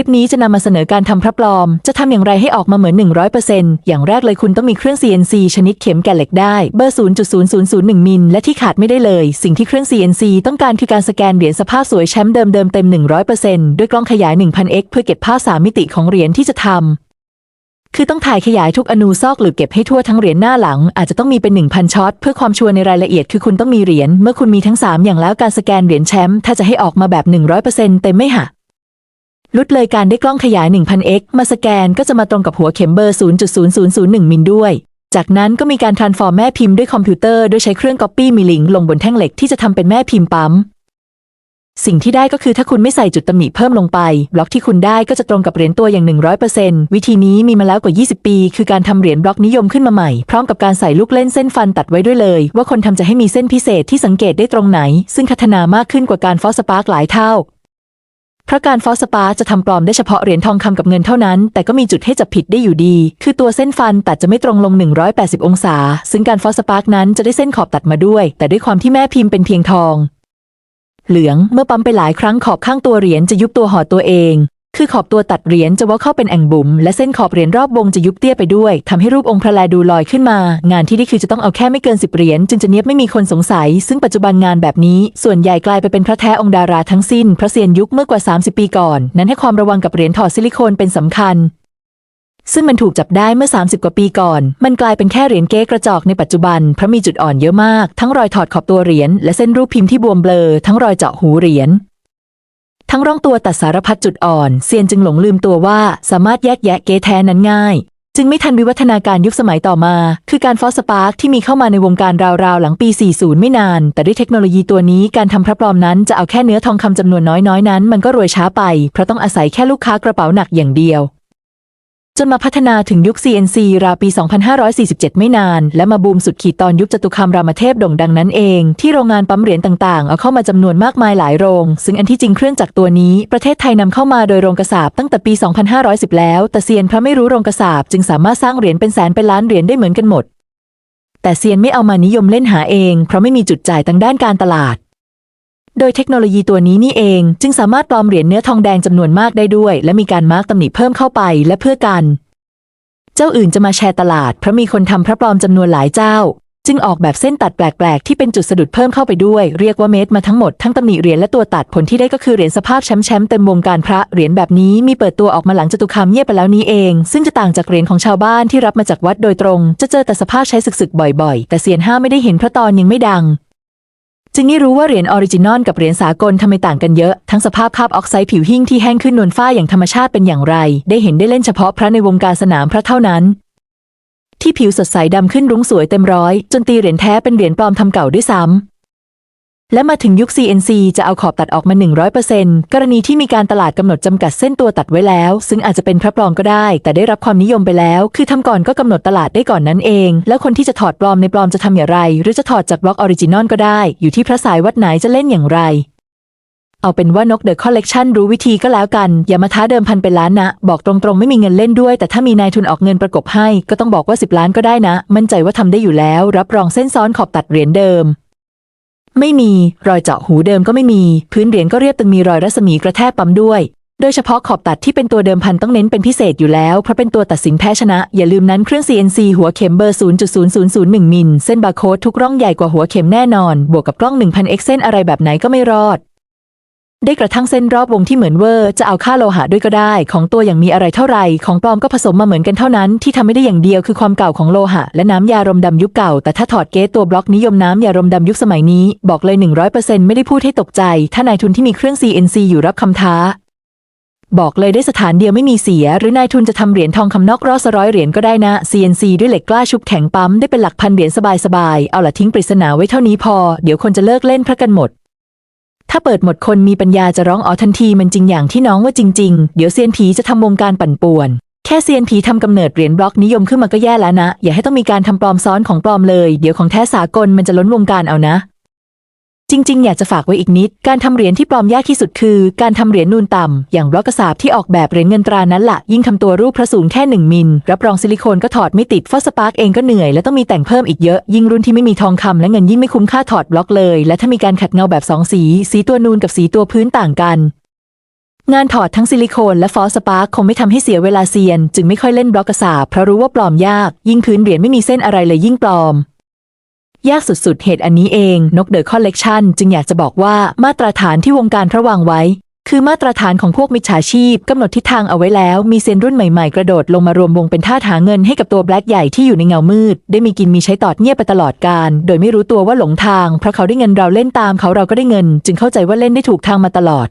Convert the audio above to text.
ลิปนี้จะนำมาเสนอการทำพระปลอม จะทำอย่างไรให้ออกมาเหมือน 100%อย่างแรกเลยคุณต้องมีเครื่อง CNC ชนิดเข็มแก่เหล็กได้ เบอร์ 0.0001 มิลและที่ขาดไม่ได้เลย สิ่งที่เครื่อง CNC ต้องการคือการสแกนเหรียญสภาพสวยแชมป์เดิมเดิมๆเต็ม 100%ด้วยกล้องขยาย 1000x เพื่อเก็บภาพ3มิติของเหรียญที่จะทำคือต้องถ่ายขยายทุกอนูซอกหรือเก็บให้ทั่วทั้งเหรียญหน้าหลัง อาจจะต้องมีเป็น 1,000 ช็อต เพื่อความชัวร์ในรายละเอียดคือคุณต้องมีเหรียญเมื่อคุณมีทั้ง 3 อย่างแล้วการสแกนเหรียญแชมป์ถ้าจะให้ออกมาแบบ 100%เต็มไม่หัก ลุดเลยการได้กล้องขยาย 1000x มาสแกนก็จะมาตรงกับหัวเข็มเบอร์ 0.0001 มิลด้วย จากนั้นก็มีการ transform แม่พิมพ์ด้วยคอมพิวเตอร์โดยใช้เครื่อง copy มีลิงลงบนแท่งเหล็กที่จะทำเป็นแม่พิมพ์ปั๊ม สิ่งที่ได้ก็คือถ้าคุณไม่ใส่จุดตำหนิเพิ่มลงไป บล็อกที่คุณได้ก็จะตรงกับเหรียญตัวอย่าง 100%วิธีนี้มีมาแล้วกว่า 20 ปี คือการทำเหรียญบล็อกนิยมขึ้นมาใหม่ พร้อมกับการใส่ลูกเล่นเส้นฟันตัดไว้ด้วยเลย ว่าคนทำจะให้มีเส้นพิเศษที่สังเกตได้ตรงไหน ซึ่งพัฒนามากขึ้นกว่าการฟอสสปาร์กหลายเท่า เพราะการฟอสปาจะทำปลอมได้เฉพาะเหรียญทองคำกับเงินเท่านั้น แต่ก็มีจุดให้จับผิดได้อยู่ดี คือตัวเส้นฟันตัดจะไม่ตรงลง 180 องศา ซึ่งการฟอสปาร์กนั้นจะได้เส้นขอบตัดมาด้วย แต่ด้วยความที่แม่พิมพ์เป็นเพียงทอง เหลืองเมื่อปั๊มไปหลายครั้งขอบข้างตัวเหรียญจะยุบตัวห่อตัวเอง คือขอบตัวตัดเหรียญจะว่าเข้าเป็นแอ่งบุ๋มและเส้นขอบเหรียญรอบวงจะยุบเตี้ยไปด้วยทำให้รูปองค์พระแลดูลอยขึ้นมา งานที่ได้คือจะต้องเอาแค่ไม่เกินสิบเหรียญจึงจะเนียบไม่มีคนสงสัย ซึ่งปัจจุบันงานแบบนี้ส่วนใหญ่กลายไปเป็นพระแท้องค์ดาราทั้งสิ้น พระเซียนยุคเมื่อกว่า 30 ปีก่อน นั้นให้ความระวังกับเหรียญถอดซิลิโคนเป็นสำคัญซึ่งมันถูกจับได้เมื่อ 30 กว่าปีก่อน มันกลายเป็นแค่เหรียญเก๊กระจอกในปัจจุบัน เพราะมีจุดอ่อนเยอะมาก ทั้งรอยถอดขอบตัวเหรียญและเส้นรูปพิมพ์ที่บวมเบลอ ทั้งรอยเจาะหูเหรียญ ทั้งร่องตัวตัดสารพัดจุดอ่อน เซียนจึงหลงลืมตัวว่าสามารถแยกแยะเก๊แท้นั้นง่าย จึงไม่ทันวิวัฒนาการยุคสมัยต่อมา คือการฟอสปาร์กที่มีเข้ามาในวงการราวๆ หลังปี 40 ไม่นาน แต่ด้วยเทคโนโลยีตัวนี้การทำพระปลอมนั้นจะเอาแค่เนื้อทองคำจำนวนน้อยๆนั้น มันก็รวยช้าไปเพราะต้องอาศัยแค่ลูกค้ากระเป๋าหนักอย่างเดียว จนมาพัฒนาถึงยุค CNC ราวปี 2547 ไม่นาน และมาบูมสุดขีดตอนยุคจตุคามรามเทพโด่งดังนั้นเอง ที่โรงงานปั๊มเหรียญต่างๆ เอาเข้ามาจำนวนมากมายหลายโรง ซึ่งอันที่จริงเครื่องจักรตัวนี้ประเทศไทยนำเข้ามาโดยโรงกระสาบตั้งแต่ปี 2510 แล้ว แต่เซียนเพราะไม่รู้โรงกระสาบจึงสามารถสร้างเหรียญเป็นแสนเป็นล้านเหรียญได้เหมือนกันหมด แต่เซียนไม่เอามานิยมเล่นหาเอง เพราะไม่มีจุดจ่ายทางด้านการตลาด โดยเทคโนโลยีตัวนี้นี่เอง จึงสามารถปลอมเหรียญเนื้อทองแดงจำนวนมากได้ด้วย และมีการมาร์กตำหนิเพิ่มเข้าไปและเพื่อกัน เจ้าอื่นจะมาแชร์ตลาด เพราะมีคนทำพระปลอมจำนวนหลายเจ้า จึงออกแบบเส้นตัดแปลกๆ ที่เป็นจุดสะดุดเพิ่มเข้าไปด้วย เรียกว่าเมตรมาทั้งหมดทั้งตำหนิเหรียญและตัวตัดผลที่ได้ก็คือเหรียญสภาพแชมป์เต็มวงการพระเหรียญแบบนี้มีเปิดตัวออกมาหลังจตุคามเงียบไปแล้วนี้เอง ซึ่งจะต่างจากเหรียญของชาวบ้านที่รับมาจากวัดโดยตรง จะเจอแต่สภาพใช้สึกๆบ่อย ๆ แต่เซียนห้าไม่ได้เห็นเพราะตอนยังไม่ดัง จึงไม่รู้ว่าเหรียญออริจินอลกับเหรียญสากลทำไมต่างกันเยอะ ทั้งสภาพคาบออกไซด์ผิวหิ้งที่แห้งขึ้นนวลฝ้าอย่างธรรมชาติเป็นอย่างไร ได้เห็นได้เล่นเฉพาะพระในวงการสนามพระเท่านั้น ที่ผิวสดใสดำขึ้นรุ้งสวยเต็มร้อย จนตีเหรียญแท้เป็นเหรียญปลอมทำเก่าด้วยซ้ำ และมาถึงยุค CNC จะเอาขอบตัดออกมา 100%กรณีที่มีการตลาดกำหนดจำกัดเส้นตัวตัดไว้แล้ว ซึ่งอาจจะเป็นพระปลอมก็ได้ แต่ได้รับความนิยมไปแล้ว คือทำก่อนก็กำหนดตลาดได้ก่อนนั้นเอง แล้วคนที่จะถอดปลอมในปลอมจะทำอย่างไร หรือจะถอดจากบล็อกออริจินอลก็ได้ อยู่ที่พระสายวัดไหนจะเล่นอย่างไร เอาเป็นว่านกเดอะคอลเลกชันรู้วิธีก็แล้วกัน อย่ามาท้าเดิมพันเป็นล้านนะ บอกตรงๆ ไม่มีเงินเล่นด้วย แต่ถ้ามีนายทุนออกเงินประกบให้ ก็ต้องบอกว่า 10 ล้านก็ได้นะ มั่นใจว่าทำได้อยู่แล้ว รับรองเส้นซ้อนขอบตัดเหรียญเดิม ไม่มี รอยเจาะหูเดิมก็ไม่มี พื้นเหรียญก็เรียบตึงมีรอยรัศมีกระแทกปั๊มด้วย โดยเฉพาะขอบตัดที่เป็นตัวเดิมพันต้องเน้นเป็นพิเศษอยู่แล้ว เพราะเป็นตัวตัดสินแพ้ชนะ อย่าลืมนั้นเครื่อง CNC หัวเข็มเบอร์ 0.0001 มิล เส้นบาร์โค้ดทุกร่องใหญ่กว่าหัวเข็มแน่นอน บวกกับกล้อง 1000x เส้นอะไรแบบไหนก็ไม่รอด ได้กระทั่งเส้นรอบวงที่เหมือนเวอร์ จะเอาค่าโลหะด้วยก็ได้ ของตัวอย่างมีอะไรเท่าไหร่ของปลอมก็ผสมมาเหมือนกันเท่านั้น ที่ทำไม่ได้อย่างเดียวคือความเก่าของโลหะ และน้ำยารมดำยุคเก่า แต่ถ้าถอดเกตตัวบล็อกนิยมน้ำยารมดำยุคสมัยนี้ บอกเลย 100%ไม่ได้พูดให้ตกใจ ถ้านายทุนที่มีเครื่อง CNC อยู่รับคำท้า บอกเลยได้สถานเดียวไม่มีเสีย หรือนายทุนจะทำเหรียญทองคำนอกรอสร้อยเหรียญก็ได้นะ CNC ด้วยเหล็กกล้าชุบแข็งปั๊มได้เป็นหลักพันเหรียญสบายๆเอาละทิ้งปริศนาไว้เท่านี้พอ เดี๋ยวคนจะเลิกเล่นพระกันหมด ถ้าเปิดหมดคนมีปัญญาจะร้องอ๋อทันทีมันจริงอย่างที่น้องว่าจริง ๆ เดี๋ยวเซียนผีจะทำวงการปั่นป่วน แค่เซียนผีทำกำเนิดเหรียญบล็อกนิยมขึ้นมาก็แย่แล้วนะ อย่าให้ต้องมีการทำปลอมซ้อนของปลอมเลย เดี๋ยวของแท้สากลมันจะล้นวงการเอานะ จริง ๆ อยากจะฝากไว้อีกนิด การทำเหรียญที่ปลอมยากที่สุดคือ การทำเหรียญนูนต่ำ อย่างบล็อกกระสาบที่ออกแบบเหรียญเงินตรานั้นละ่ะ ยิ่งทำตัวรูปพระสูงแค่หนึ่งมิล รับรองซิลิโคนก็ถอดไม่ติด ฟอสปาร์กเองก็เหนื่อย และต้องมีแต่งเพิ่มอีกเยอะ ยิ่งรุ่นที่ไม่มีทองคำและเงินยิ่งไม่คุ้มค่าถอดบล็อกเลย และถ้ามีการขัดเงาแบบสองสี สีตัวนูนกับสีตัวพื้นต่างกันงานถอดทั้งซิลิโคนและฟอสสปาร์คคงไม่ทำให้เสียเวลาเซียน จึงไม่ค่อยเล่นบล็อกกระสาบเพราะรู้ว่าปลอมยาก ยิ่งพื้นเหรียญไม่มีเส้นอะไรเลยยิ่งปลอม ยากสุดๆ เหตุอันนี้เองนกเดอะคอลเลกชันจึงอยากจะบอกว่ามาตรฐานที่วงการระวางไว้ คือมาตรฐานของพวกมิจฉาชีพกำหนดทิศทางเอาไว้แล้ว มีเซนรุ่นใหม่ๆ กระโดดลงมารวมวงเป็นท่าหาเงินให้กับตัวแบล็กใหญ่ที่อยู่ในเงามืด ได้มีกินมีใช้ตอดเงียบไปตลอดการ โดยไม่รู้ตัวว่าหลงทาง เพราะเขาได้เงินเราเล่นตามเขาเราก็ได้เงิน จึงเข้าใจว่าเล่นได้ถูกทางมาตลอด